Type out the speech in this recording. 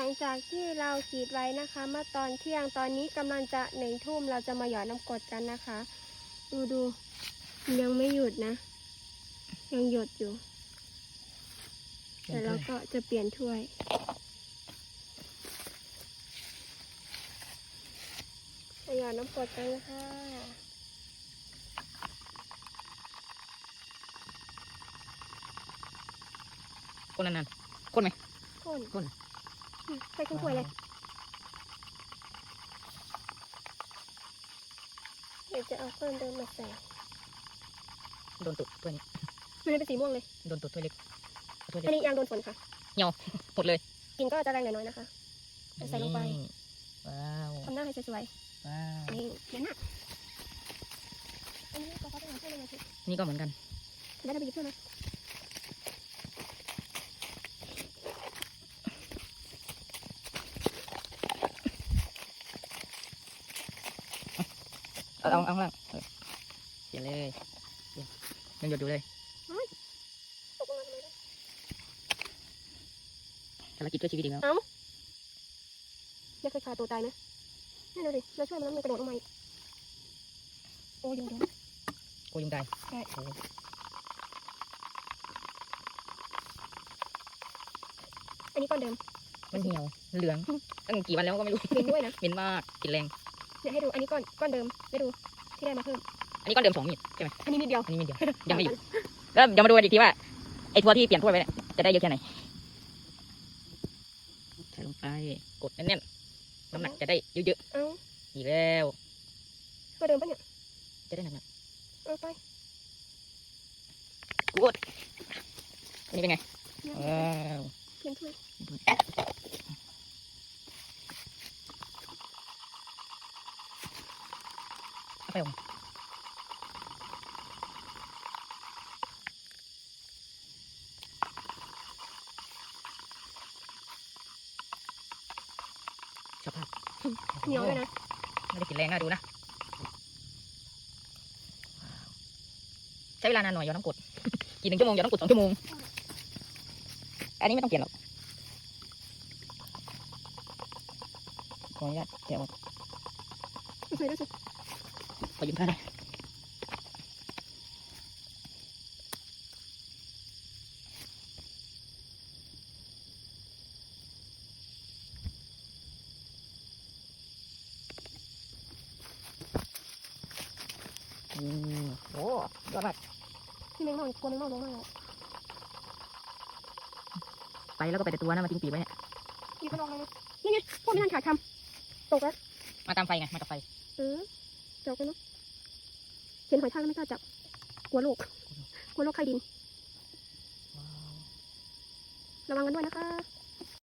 หลังจากที่เรากรีดไว้นะคะ เมื่อตอนเที่ยงตอนนี้กำลังจะหนึ่งทุ่มเราจะมาหยอดน้ำกรดกันนะคะ ดูดูยังไม่หยุดนะ ยังหยดอยู่แต่เราก็จะเปลี่ยนถ้วยไปหยอดน้ำกรดกันนะคะคนนั้นๆคนไหมข้นข้นอืม ใส่ครึ่งถ้วยเลยเดี๋ยวจะเอาเครื่องเดิมมาใส่โดนตุดถ้วยนี้มันเป็นสีม่วงเลย โดนตุดถ้วยเล็กเอาถ้วยอันเล็กนี้ยางโดนฝนค่ะหมดเลยกินก็จะแรงหน่อยๆนะคะ ใส่ลงไป นี่ว้าวทำหน้าให้สวยว้าวๆนี่เดี๋ยวหน้าอันนี้ก็เขาจะทำให้เลยนะพี่นี่ก็เหมือนกันเดี๋ยวเราไปหยิบเพื่อนมา เอาเอาเอาข้างล่างเออเขียนเลยเดี๋ยวยังหยดอยู่เลยตกลงมาทำไมเนี่ยภารกิจเพื่อชีวิตอีกแล้วไม่เคยฆ่าตัวตายนะนี่ดูดิเราช่วยมันแล้วมันกระโดดลงมาอีกโอ้ยเดี๋ยวเดี๋ยวโกยุงตายใช่โอ้อันนี้ก้อนเดิมมันเหี่ยวมันเหลืองตั้งกี่วันแล้วก็ไม่รู้เห็นด้วยนะเหม็นมากกลิ่นแรง เนี่ยให้ดู อันนี้ก้อนก้อนเดิมให้ดูที่ได้มาเพิ่ม อันนี้ก้อนเดิมสองมีดใช่ไหมอันนี้นิดเดียว อันนี้มีดเดียว ยังไม่อยู่แล้วเดี๋ยวมาดูกันอีกทีว่าไอ้ทัวที่เปลี่ยนถ้วยไปเนี่ยจะได้เยอะแค่ไหนใส่ลงไปกดแน่นๆน้ำหนักจะได้เยอะเอ้าๆอีกแล้วตัวเดิมปะเนี่ยจะได้หนักเอาไปๆกูดอันนี้เป็นไงเนี่ยว้าว เพียนถ้วย เอา ไปออกมาสภาพเหนียวด้วยนะ ไม่ได้กลินแรงน่าดูนะว้าวใช้เวลานานหน่อยย้อนน้ำกรดกี่หนึ่งชั่วโมงย้อนน้ำกรดสองชั่วโมง อันนี้ไม่ต้องเปลี่ยนหรอก ขออนุญาตเดี๋ยวไม่เคยรู้สึก ขอยืมผ้าหน่อยอืมโอ้ยอดมากที่แมงเม่ากลัวแมงเม่าลงมากเลยไปแล้วก็ไปแต่ตัวนะมาทิ้งปีกไว้เนี่ยหยิบมันออกเลยนะนี่ไงพวกนี้มันขาดคำตกแล้วมาตามไฟไง มากับไฟ เออ จบแล้วเนาะเห็นหอยทากแล้วไม่กล้าจับ กลัวโรคกลัวโรคไข้ดิน ระวังกันด้วยนะคะ